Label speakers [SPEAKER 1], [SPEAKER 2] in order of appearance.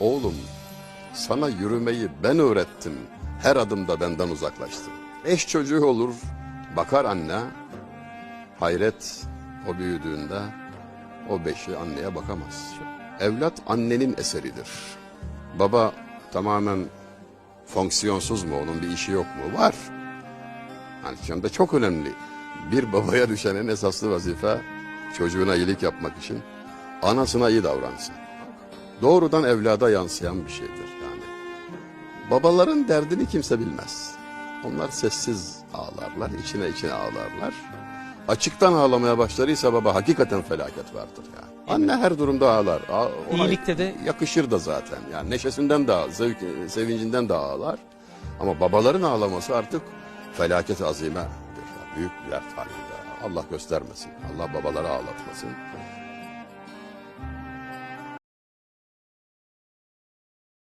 [SPEAKER 1] Oğlum sana yürümeyi ben öğrettim. Her adımda benden uzaklaştın. Eş çocuğu olur. Bakar anne. Hayret o büyüdüğünde o beşi anneye bakamaz. Evlat annenin eseridir. Baba tamamen fonksiyonsuz mu? Onun bir işi yok mu? Var. Yani şimdi çok önemli. Bir babaya düşen en esaslı vazife çocuğuna iyilik yapmak için anasına iyi davransın. Doğrudan evlada yansıyan bir şeydir yani. Babaların derdini kimse bilmez. Onlar sessiz ağlarlar, içine içine ağlarlar. Açıktan ağlamaya başlarıysa baba hakikaten felaket vardır yani. Anne her durumda ağlar. Ona
[SPEAKER 2] İyilikte de-
[SPEAKER 1] yakışır da zaten. Yani neşesinden de zevk, sevincinden de ağlar. Ama babaların ağlaması artık felaket azimedir. Büyük bir dert halinde. Allah göstermesin. Allah babaları ağlatmasın.